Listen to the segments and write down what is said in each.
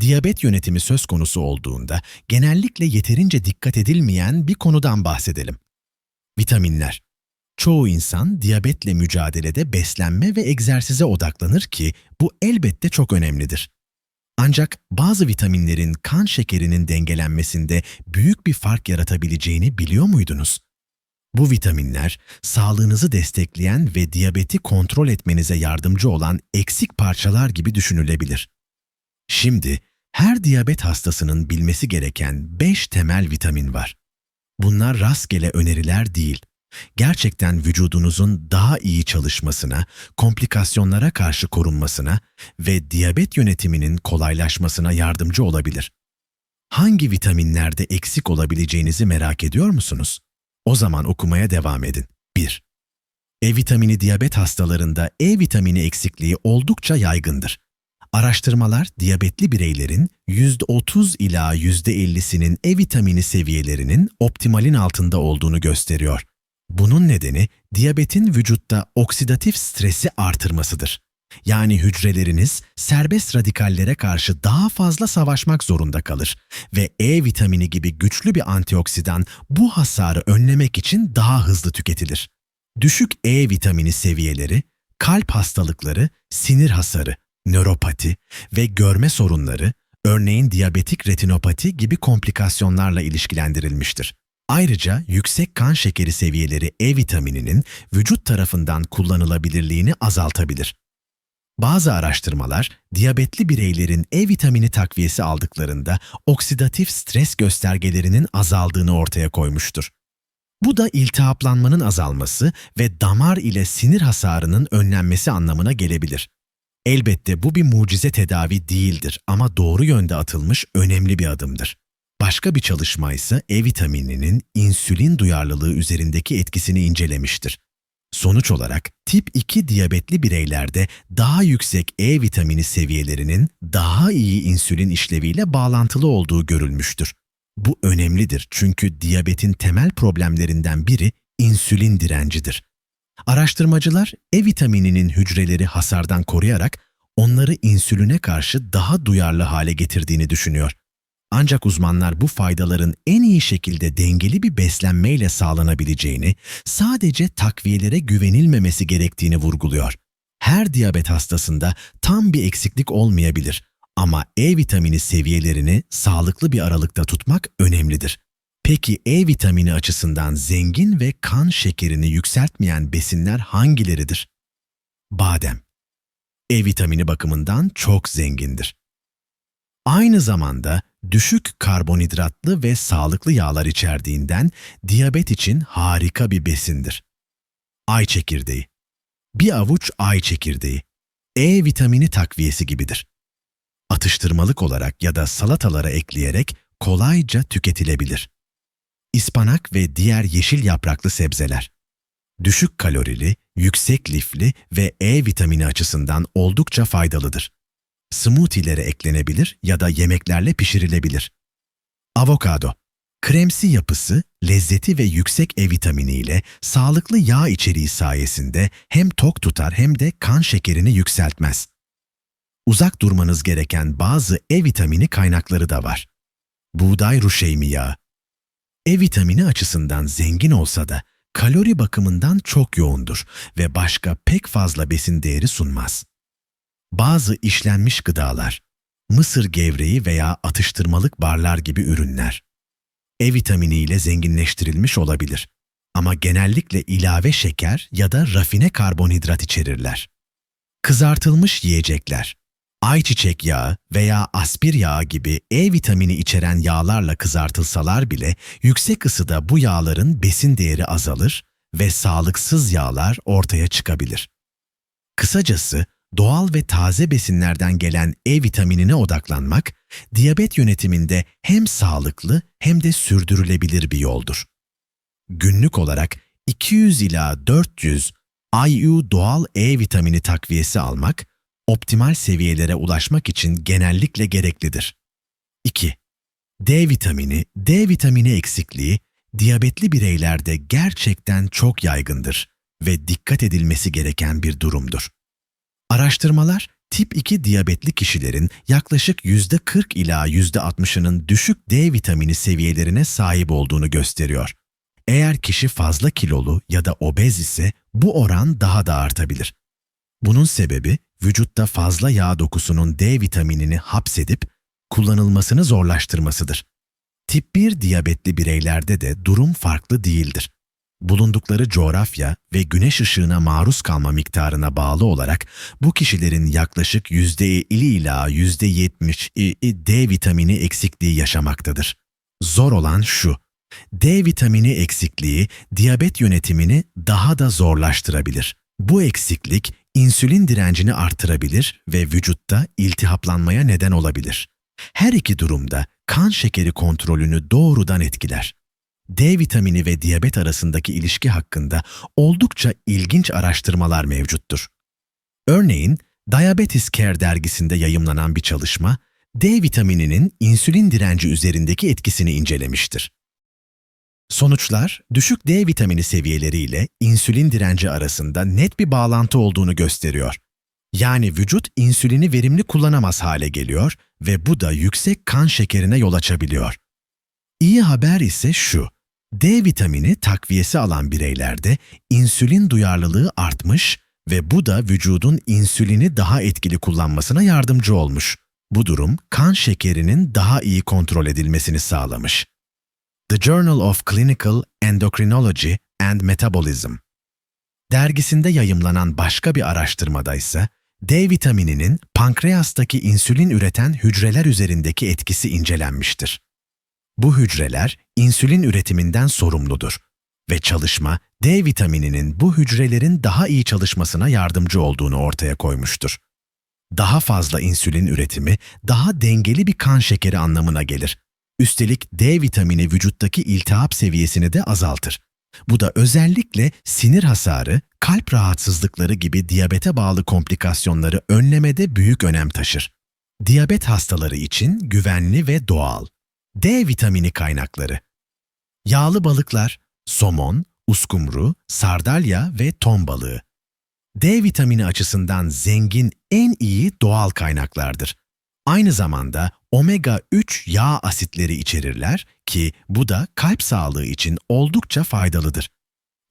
Diyabet yönetimi söz konusu olduğunda genellikle yeterince dikkat edilmeyen bir konudan bahsedelim. Vitaminler. Çoğu insan diyabetle mücadelede beslenme ve egzersize odaklanır ki bu elbette çok önemlidir. Ancak bazı vitaminlerin kan şekerinin dengelenmesinde büyük bir fark yaratabileceğini biliyor muydunuz? Bu vitaminler sağlığınızı destekleyen ve diyabeti kontrol etmenize yardımcı olan eksik parçalar gibi düşünülebilir. Şimdi her diyabet hastasının bilmesi gereken 5 temel vitamin var. Bunlar rastgele öneriler değil. Gerçekten vücudunuzun daha iyi çalışmasına, komplikasyonlara karşı korunmasına ve diyabet yönetiminin kolaylaşmasına yardımcı olabilir. Hangi vitaminlerde eksik olabileceğinizi merak ediyor musunuz? O zaman okumaya devam edin. 1. E vitamini diyabet hastalarında E vitamini eksikliği oldukça yaygındır. Araştırmalar diyabetli bireylerin %30 ila %50'sinin E vitamini seviyelerinin optimalin altında olduğunu gösteriyor. Bunun nedeni diyabetin vücutta oksidatif stresi artırmasıdır. Yani hücreleriniz serbest radikallere karşı daha fazla savaşmak zorunda kalır ve E vitamini gibi güçlü bir antioksidan bu hasarı önlemek için daha hızlı tüketilir. Düşük E vitamini seviyeleri, kalp hastalıkları, sinir hasarı, nöropati ve görme sorunları, örneğin diyabetik retinopati gibi komplikasyonlarla ilişkilendirilmiştir. Ayrıca yüksek kan şekeri seviyeleri E vitamininin vücut tarafından kullanılabilirliğini azaltabilir. Bazı araştırmalar, diyabetli bireylerin E vitamini takviyesi aldıklarında oksidatif stres göstergelerinin azaldığını ortaya koymuştur. Bu da iltihaplanmanın azalması ve damar ile sinir hasarının önlenmesi anlamına gelebilir. Elbette bu bir mucize tedavi değildir ama doğru yönde atılmış önemli bir adımdır. Başka bir çalışma ise E vitamininin insülin duyarlılığı üzerindeki etkisini incelemiştir. Sonuç olarak tip 2 diyabetli bireylerde daha yüksek E vitamini seviyelerinin daha iyi insülin işleviyle bağlantılı olduğu görülmüştür. Bu önemlidir çünkü diyabetin temel problemlerinden biri insülin direncidir. Araştırmacılar E vitamininin hücreleri hasardan koruyarak onları insüline karşı daha duyarlı hale getirdiğini düşünüyor. Ancak uzmanlar bu faydaların en iyi şekilde dengeli bir beslenmeyle sağlanabileceğini, sadece takviyelere güvenilmemesi gerektiğini vurguluyor. Her diyabet hastasında tam bir eksiklik olmayabilir ama E vitamini seviyelerini sağlıklı bir aralıkta tutmak önemlidir. Peki E vitamini açısından zengin ve kan şekerini yükseltmeyen besinler hangileridir? Badem. E vitamini bakımından çok zengindir. Aynı zamanda düşük karbonhidratlı ve sağlıklı yağlar içerdiğinden diyabet için harika bir besindir. Ay çekirdeği. Bir avuç ay çekirdeği. E vitamini takviyesi gibidir. Atıştırmalık olarak ya da salatalara ekleyerek kolayca tüketilebilir. İspanak ve diğer yeşil yapraklı sebzeler. Düşük kalorili, yüksek lifli ve E vitamini açısından oldukça faydalıdır smoothie'lere eklenebilir ya da yemeklerle pişirilebilir. Avokado Kremsi yapısı, lezzeti ve yüksek E vitamini ile sağlıklı yağ içeriği sayesinde hem tok tutar hem de kan şekerini yükseltmez. Uzak durmanız gereken bazı E vitamini kaynakları da var. Buğday ruşeymi yağı. E vitamini açısından zengin olsa da kalori bakımından çok yoğundur ve başka pek fazla besin değeri sunmaz. Bazı işlenmiş gıdalar, mısır gevreği veya atıştırmalık barlar gibi ürünler. E vitamini ile zenginleştirilmiş olabilir ama genellikle ilave şeker ya da rafine karbonhidrat içerirler. Kızartılmış yiyecekler, ayçiçek yağı veya aspir yağı gibi E vitamini içeren yağlarla kızartılsalar bile yüksek ısıda bu yağların besin değeri azalır ve sağlıksız yağlar ortaya çıkabilir. Kısacası doğal ve taze besinlerden gelen E vitaminine odaklanmak, diyabet yönetiminde hem sağlıklı hem de sürdürülebilir bir yoldur. Günlük olarak 200 ila 400 IU doğal E vitamini takviyesi almak, optimal seviyelere ulaşmak için genellikle gereklidir. 2. D vitamini, D vitamini eksikliği, diyabetli bireylerde gerçekten çok yaygındır ve dikkat edilmesi gereken bir durumdur. Araştırmalar tip 2 diyabetli kişilerin yaklaşık %40 ila %60'ının düşük D vitamini seviyelerine sahip olduğunu gösteriyor. Eğer kişi fazla kilolu ya da obez ise bu oran daha da artabilir. Bunun sebebi vücutta fazla yağ dokusunun D vitaminini hapsedip kullanılmasını zorlaştırmasıdır. Tip 1 diyabetli bireylerde de durum farklı değildir. Bulundukları coğrafya ve güneş ışığına maruz kalma miktarına bağlı olarak bu kişilerin yaklaşık %50 ila %70 D vitamini eksikliği yaşamaktadır. Zor olan şu, D vitamini eksikliği diyabet yönetimini daha da zorlaştırabilir. Bu eksiklik insülin direncini artırabilir ve vücutta iltihaplanmaya neden olabilir. Her iki durumda kan şekeri kontrolünü doğrudan etkiler. D vitamini ve diyabet arasındaki ilişki hakkında oldukça ilginç araştırmalar mevcuttur. Örneğin, Diabetes Care dergisinde yayımlanan bir çalışma, D vitamininin insülin direnci üzerindeki etkisini incelemiştir. Sonuçlar, düşük D vitamini seviyeleri ile insülin direnci arasında net bir bağlantı olduğunu gösteriyor. Yani vücut insülini verimli kullanamaz hale geliyor ve bu da yüksek kan şekerine yol açabiliyor. İyi haber ise şu, D vitamini takviyesi alan bireylerde insülin duyarlılığı artmış ve bu da vücudun insülini daha etkili kullanmasına yardımcı olmuş. Bu durum kan şekerinin daha iyi kontrol edilmesini sağlamış. The Journal of Clinical Endocrinology and Metabolism dergisinde yayımlanan başka bir araştırmada ise D vitamininin pankreastaki insülin üreten hücreler üzerindeki etkisi incelenmiştir. Bu hücreler insülin üretiminden sorumludur ve çalışma D vitamininin bu hücrelerin daha iyi çalışmasına yardımcı olduğunu ortaya koymuştur. Daha fazla insülin üretimi daha dengeli bir kan şekeri anlamına gelir. Üstelik D vitamini vücuttaki iltihap seviyesini de azaltır. Bu da özellikle sinir hasarı, kalp rahatsızlıkları gibi diyabete bağlı komplikasyonları önlemede büyük önem taşır. Diyabet hastaları için güvenli ve doğal. D vitamini kaynakları. Yağlı balıklar, somon, uskumru, sardalya ve ton balığı. D vitamini açısından zengin en iyi doğal kaynaklardır. Aynı zamanda omega 3 yağ asitleri içerirler ki bu da kalp sağlığı için oldukça faydalıdır.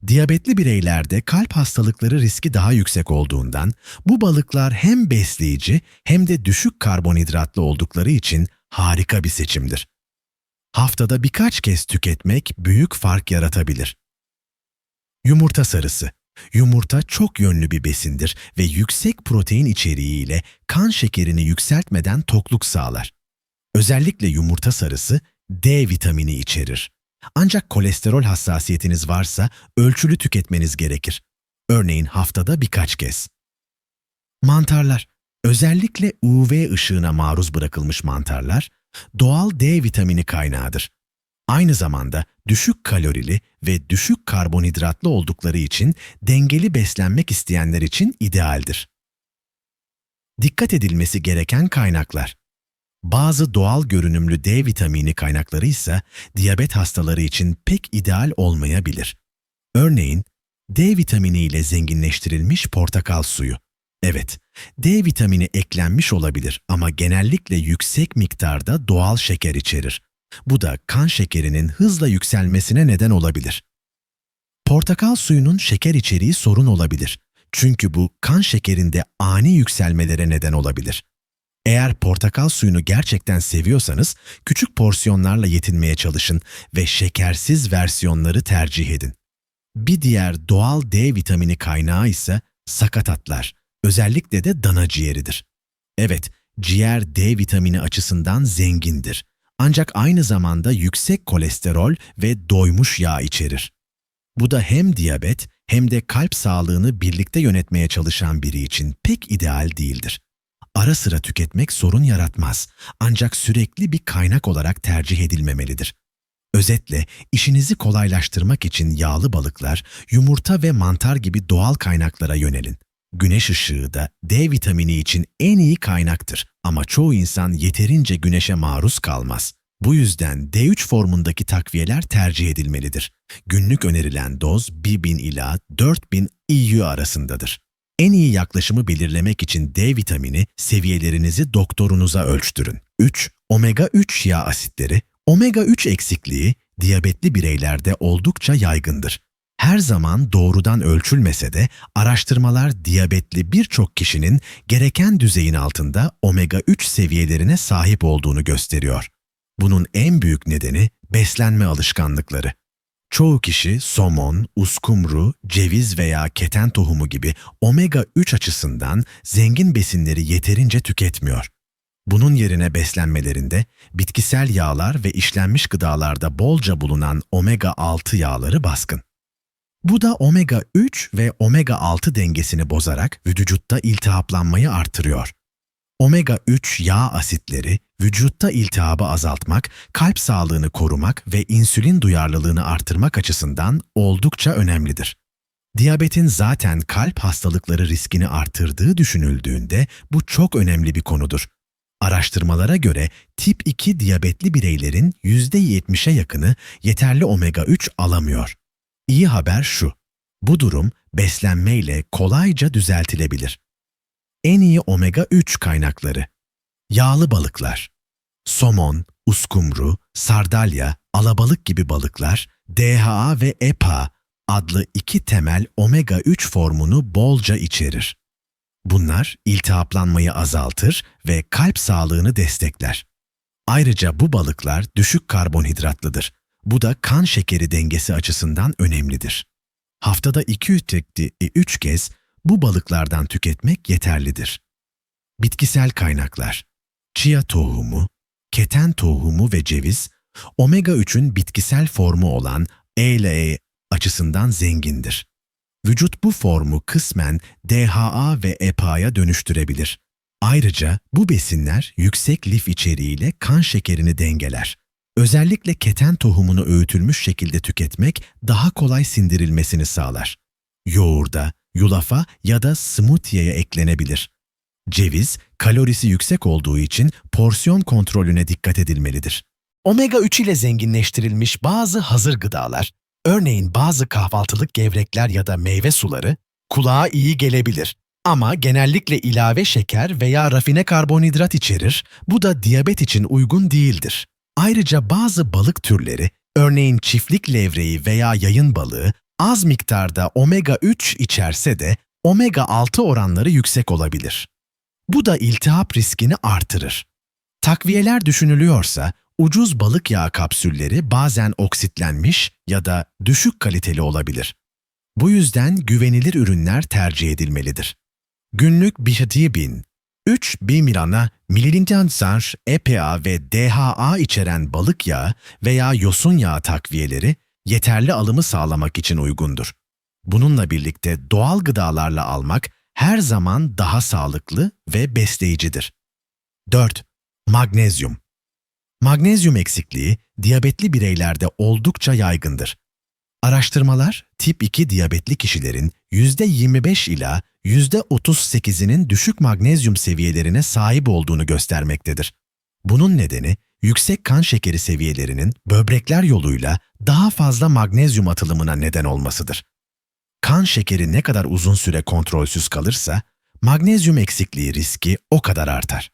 Diyabetli bireylerde kalp hastalıkları riski daha yüksek olduğundan bu balıklar hem besleyici hem de düşük karbonhidratlı oldukları için harika bir seçimdir. Haftada birkaç kez tüketmek büyük fark yaratabilir. Yumurta sarısı Yumurta çok yönlü bir besindir ve yüksek protein içeriğiyle kan şekerini yükseltmeden tokluk sağlar. Özellikle yumurta sarısı D vitamini içerir. Ancak kolesterol hassasiyetiniz varsa ölçülü tüketmeniz gerekir. Örneğin haftada birkaç kez. Mantarlar, özellikle UV ışığına maruz bırakılmış mantarlar, doğal D vitamini kaynağıdır. Aynı zamanda düşük kalorili ve düşük karbonhidratlı oldukları için dengeli beslenmek isteyenler için idealdir. Dikkat edilmesi gereken kaynaklar. Bazı doğal görünümlü D vitamini kaynakları ise diyabet hastaları için pek ideal olmayabilir. Örneğin D vitamini ile zenginleştirilmiş portakal suyu. Evet, D vitamini eklenmiş olabilir ama genellikle yüksek miktarda doğal şeker içerir. Bu da kan şekerinin hızla yükselmesine neden olabilir. Portakal suyunun şeker içeriği sorun olabilir. Çünkü bu kan şekerinde ani yükselmelere neden olabilir. Eğer portakal suyunu gerçekten seviyorsanız küçük porsiyonlarla yetinmeye çalışın ve şekersiz versiyonları tercih edin. Bir diğer doğal D vitamini kaynağı ise sakatatlar, özellikle de dana ciğeridir. Evet, ciğer D vitamini açısından zengindir ancak aynı zamanda yüksek kolesterol ve doymuş yağ içerir. Bu da hem diyabet hem de kalp sağlığını birlikte yönetmeye çalışan biri için pek ideal değildir. Ara sıra tüketmek sorun yaratmaz ancak sürekli bir kaynak olarak tercih edilmemelidir. Özetle işinizi kolaylaştırmak için yağlı balıklar, yumurta ve mantar gibi doğal kaynaklara yönelin. Güneş ışığı da D vitamini için en iyi kaynaktır ama çoğu insan yeterince güneşe maruz kalmaz. Bu yüzden D3 formundaki takviyeler tercih edilmelidir. Günlük önerilen doz 1000 ila 4000 IU arasındadır. En iyi yaklaşımı belirlemek için D vitamini seviyelerinizi doktorunuza ölçtürün. 3. Omega 3 yağ asitleri. Omega 3 eksikliği diyabetli bireylerde oldukça yaygındır. Her zaman doğrudan ölçülmese de araştırmalar diyabetli birçok kişinin gereken düzeyin altında omega 3 seviyelerine sahip olduğunu gösteriyor. Bunun en büyük nedeni beslenme alışkanlıkları. Çoğu kişi somon, uskumru, ceviz veya keten tohumu gibi omega 3 açısından zengin besinleri yeterince tüketmiyor. Bunun yerine beslenmelerinde bitkisel yağlar ve işlenmiş gıdalarda bolca bulunan omega 6 yağları baskın. Bu da omega 3 ve omega 6 dengesini bozarak vücutta iltihaplanmayı artırıyor. Omega 3 yağ asitleri vücutta iltihabı azaltmak, kalp sağlığını korumak ve insülin duyarlılığını artırmak açısından oldukça önemlidir. Diyabetin zaten kalp hastalıkları riskini artırdığı düşünüldüğünde bu çok önemli bir konudur. Araştırmalara göre tip 2 diyabetli bireylerin %70'e yakını yeterli omega 3 alamıyor. İyi haber şu, bu durum beslenmeyle kolayca düzeltilebilir. En iyi omega 3 kaynakları Yağlı balıklar Somon, uskumru, sardalya, alabalık gibi balıklar DHA ve EPA adlı iki temel omega 3 formunu bolca içerir. Bunlar iltihaplanmayı azaltır ve kalp sağlığını destekler. Ayrıca bu balıklar düşük karbonhidratlıdır. Bu da kan şekeri dengesi açısından önemlidir. Haftada 2-3 kez bu balıklardan tüketmek yeterlidir. Bitkisel kaynaklar Chia tohumu, keten tohumu ve ceviz, omega 3'ün bitkisel formu olan ELA açısından zengindir. Vücut bu formu kısmen DHA ve EPA'ya dönüştürebilir. Ayrıca bu besinler yüksek lif içeriğiyle kan şekerini dengeler. Özellikle keten tohumunu öğütülmüş şekilde tüketmek daha kolay sindirilmesini sağlar. Yoğurda, yulafa ya da smoothie'ye eklenebilir. Ceviz, kalorisi yüksek olduğu için porsiyon kontrolüne dikkat edilmelidir. Omega 3 ile zenginleştirilmiş bazı hazır gıdalar, örneğin bazı kahvaltılık gevrekler ya da meyve suları, kulağa iyi gelebilir. Ama genellikle ilave şeker veya rafine karbonhidrat içerir, bu da diyabet için uygun değildir. Ayrıca bazı balık türleri, örneğin çiftlik levreği veya yayın balığı, az miktarda omega 3 içerse de omega 6 oranları yüksek olabilir. Bu da iltihap riskini artırır. Takviyeler düşünülüyorsa ucuz balık yağı kapsülleri bazen oksitlenmiş ya da düşük kaliteli olabilir. Bu yüzden güvenilir ürünler tercih edilmelidir. Günlük bin 3 bimilana mililintansar, EPA ve DHA içeren balık yağı veya yosun yağı takviyeleri yeterli alımı sağlamak için uygundur. Bununla birlikte doğal gıdalarla almak her zaman daha sağlıklı ve besleyicidir. 4. Magnezyum Magnezyum eksikliği diyabetli bireylerde oldukça yaygındır. Araştırmalar tip 2 diyabetli kişilerin %25 ila %38'inin düşük magnezyum seviyelerine sahip olduğunu göstermektedir. Bunun nedeni yüksek kan şekeri seviyelerinin böbrekler yoluyla daha fazla magnezyum atılımına neden olmasıdır. Kan şekeri ne kadar uzun süre kontrolsüz kalırsa, magnezyum eksikliği riski o kadar artar.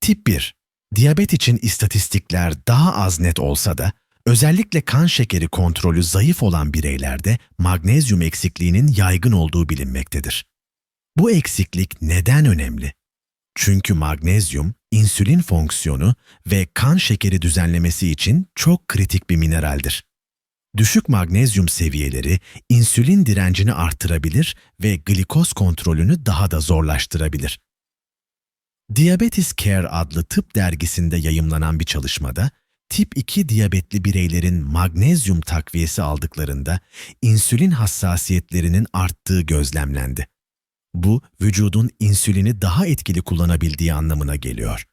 Tip 1. Diyabet için istatistikler daha az net olsa da, özellikle kan şekeri kontrolü zayıf olan bireylerde magnezyum eksikliğinin yaygın olduğu bilinmektedir. Bu eksiklik neden önemli? Çünkü magnezyum, insülin fonksiyonu ve kan şekeri düzenlemesi için çok kritik bir mineraldir. Düşük magnezyum seviyeleri insülin direncini arttırabilir ve glikoz kontrolünü daha da zorlaştırabilir. Diabetes Care adlı tıp dergisinde yayımlanan bir çalışmada, tip 2 diyabetli bireylerin magnezyum takviyesi aldıklarında insülin hassasiyetlerinin arttığı gözlemlendi. Bu, vücudun insülini daha etkili kullanabildiği anlamına geliyor.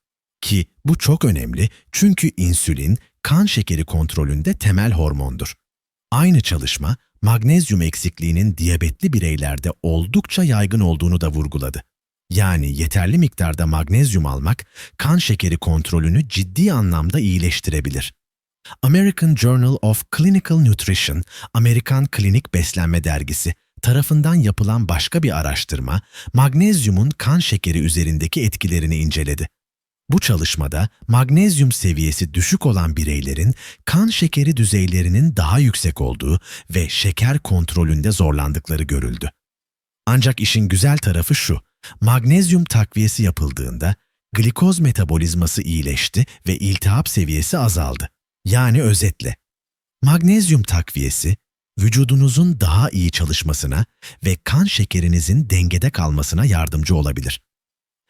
Ki bu çok önemli çünkü insülin kan şekeri kontrolünde temel hormondur. Aynı çalışma, magnezyum eksikliğinin diyabetli bireylerde oldukça yaygın olduğunu da vurguladı. Yani yeterli miktarda magnezyum almak kan şekeri kontrolünü ciddi anlamda iyileştirebilir. American Journal of Clinical Nutrition, Amerikan Klinik Beslenme Dergisi, tarafından yapılan başka bir araştırma, magnezyumun kan şekeri üzerindeki etkilerini inceledi. Bu çalışmada magnezyum seviyesi düşük olan bireylerin kan şekeri düzeylerinin daha yüksek olduğu ve şeker kontrolünde zorlandıkları görüldü. Ancak işin güzel tarafı şu, magnezyum takviyesi yapıldığında glikoz metabolizması iyileşti ve iltihap seviyesi azaldı. Yani özetle, magnezyum takviyesi vücudunuzun daha iyi çalışmasına ve kan şekerinizin dengede kalmasına yardımcı olabilir.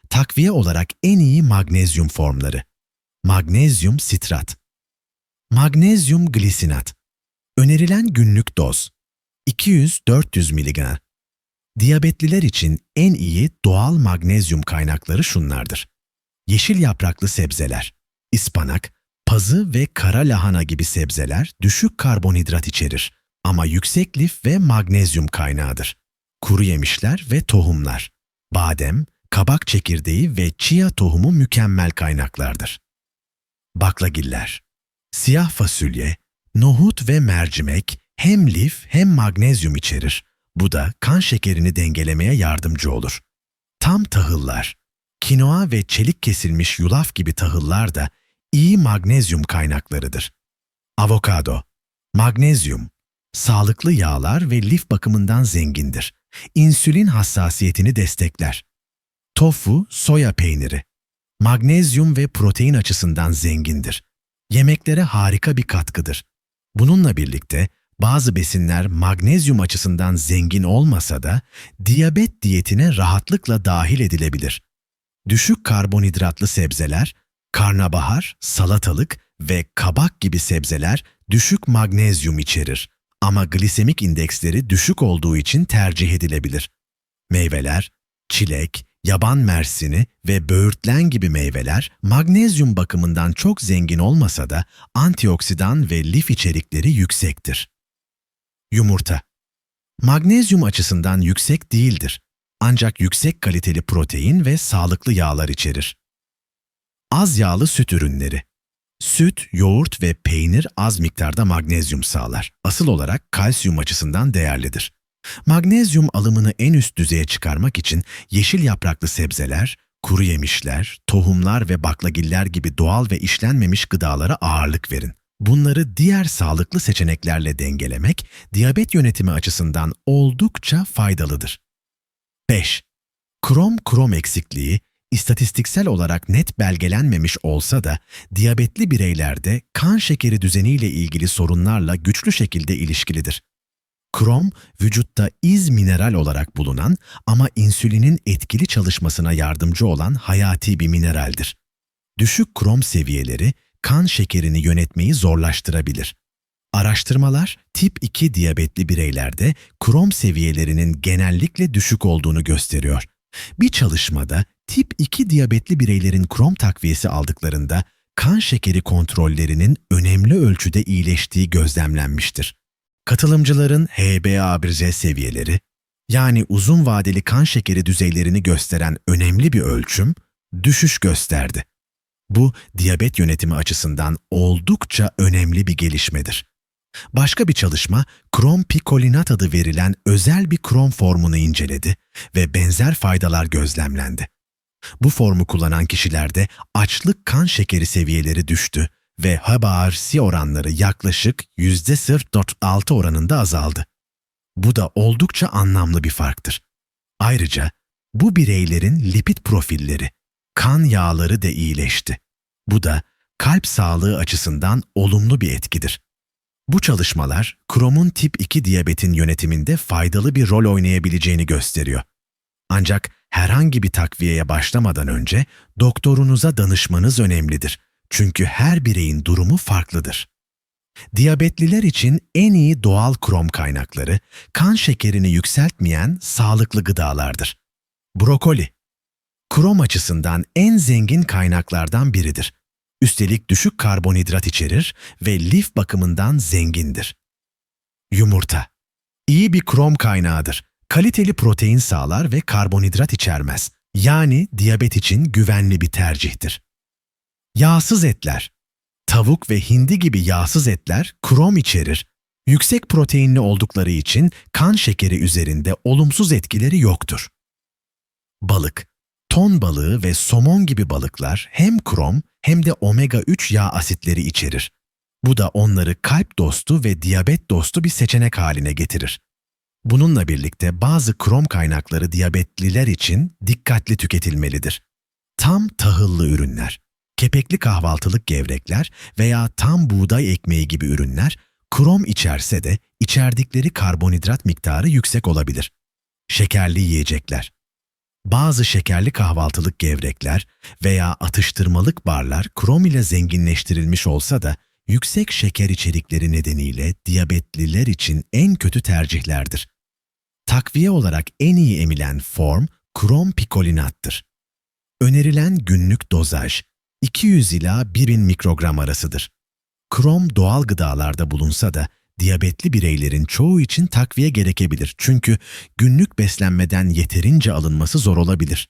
Takviye olarak en iyi magnezyum formları. Magnezyum sitrat. Magnezyum glisinat. Önerilen günlük doz 200-400 mg. Diyabetliler için en iyi doğal magnezyum kaynakları şunlardır. Yeşil yapraklı sebzeler, ıspanak, pazı ve kara lahana gibi sebzeler düşük karbonhidrat içerir ama yüksek lif ve magnezyum kaynağıdır. Kuru yemişler ve tohumlar, badem, kabak çekirdeği ve chia tohumu mükemmel kaynaklardır. Baklagiller, siyah fasulye, nohut ve mercimek hem lif hem magnezyum içerir. Bu da kan şekerini dengelemeye yardımcı olur. Tam tahıllar, kinoa ve çelik kesilmiş yulaf gibi tahıllar da iyi magnezyum kaynaklarıdır. Avokado, magnezyum, sağlıklı yağlar ve lif bakımından zengindir. İnsülin hassasiyetini destekler. Tofu, soya peyniri. Magnezyum ve protein açısından zengindir. Yemeklere harika bir katkıdır. Bununla birlikte bazı besinler magnezyum açısından zengin olmasa da diyabet diyetine rahatlıkla dahil edilebilir. Düşük karbonhidratlı sebzeler, karnabahar, salatalık ve kabak gibi sebzeler düşük magnezyum içerir ama glisemik indeksleri düşük olduğu için tercih edilebilir. Meyveler, çilek, yaban mersini ve böğürtlen gibi meyveler magnezyum bakımından çok zengin olmasa da antioksidan ve lif içerikleri yüksektir. Yumurta Magnezyum açısından yüksek değildir. Ancak yüksek kaliteli protein ve sağlıklı yağlar içerir. Az yağlı süt ürünleri Süt, yoğurt ve peynir az miktarda magnezyum sağlar. Asıl olarak kalsiyum açısından değerlidir. Magnezyum alımını en üst düzeye çıkarmak için yeşil yapraklı sebzeler, kuru yemişler, tohumlar ve baklagiller gibi doğal ve işlenmemiş gıdalara ağırlık verin. Bunları diğer sağlıklı seçeneklerle dengelemek diyabet yönetimi açısından oldukça faydalıdır. 5. Krom krom eksikliği istatistiksel olarak net belgelenmemiş olsa da diyabetli bireylerde kan şekeri düzeniyle ilgili sorunlarla güçlü şekilde ilişkilidir. Krom, vücutta iz mineral olarak bulunan ama insülinin etkili çalışmasına yardımcı olan hayati bir mineraldir. Düşük krom seviyeleri kan şekerini yönetmeyi zorlaştırabilir. Araştırmalar tip 2 diyabetli bireylerde krom seviyelerinin genellikle düşük olduğunu gösteriyor. Bir çalışmada tip 2 diyabetli bireylerin krom takviyesi aldıklarında kan şekeri kontrollerinin önemli ölçüde iyileştiği gözlemlenmiştir. Katılımcıların HbA1c seviyeleri, yani uzun vadeli kan şekeri düzeylerini gösteren önemli bir ölçüm, düşüş gösterdi. Bu, diyabet yönetimi açısından oldukça önemli bir gelişmedir. Başka bir çalışma, krom pikolinat adı verilen özel bir krom formunu inceledi ve benzer faydalar gözlemlendi. Bu formu kullanan kişilerde açlık kan şekeri seviyeleri düştü ve HbA1c oranları yaklaşık %0.6 oranında azaldı. Bu da oldukça anlamlı bir farktır. Ayrıca bu bireylerin lipid profilleri, kan yağları da iyileşti. Bu da kalp sağlığı açısından olumlu bir etkidir. Bu çalışmalar, kromun tip 2 diyabetin yönetiminde faydalı bir rol oynayabileceğini gösteriyor. Ancak herhangi bir takviyeye başlamadan önce doktorunuza danışmanız önemlidir. Çünkü her bireyin durumu farklıdır. Diyabetliler için en iyi doğal krom kaynakları kan şekerini yükseltmeyen sağlıklı gıdalardır. Brokoli Krom açısından en zengin kaynaklardan biridir. Üstelik düşük karbonhidrat içerir ve lif bakımından zengindir. Yumurta iyi bir krom kaynağıdır. Kaliteli protein sağlar ve karbonhidrat içermez. Yani diyabet için güvenli bir tercihtir. Yağsız etler Tavuk ve hindi gibi yağsız etler krom içerir. Yüksek proteinli oldukları için kan şekeri üzerinde olumsuz etkileri yoktur. Balık Ton balığı ve somon gibi balıklar hem krom hem de omega-3 yağ asitleri içerir. Bu da onları kalp dostu ve diyabet dostu bir seçenek haline getirir. Bununla birlikte bazı krom kaynakları diyabetliler için dikkatli tüketilmelidir. Tam tahıllı ürünler, kepekli kahvaltılık gevrekler veya tam buğday ekmeği gibi ürünler krom içerse de içerdikleri karbonhidrat miktarı yüksek olabilir. Şekerli yiyecekler bazı şekerli kahvaltılık gevrekler veya atıştırmalık barlar krom ile zenginleştirilmiş olsa da yüksek şeker içerikleri nedeniyle diyabetliler için en kötü tercihlerdir. Takviye olarak en iyi emilen form krom pikolinattır. Önerilen günlük dozaj 200 ila 1000 mikrogram arasıdır. Krom doğal gıdalarda bulunsa da diyabetli bireylerin çoğu için takviye gerekebilir çünkü günlük beslenmeden yeterince alınması zor olabilir.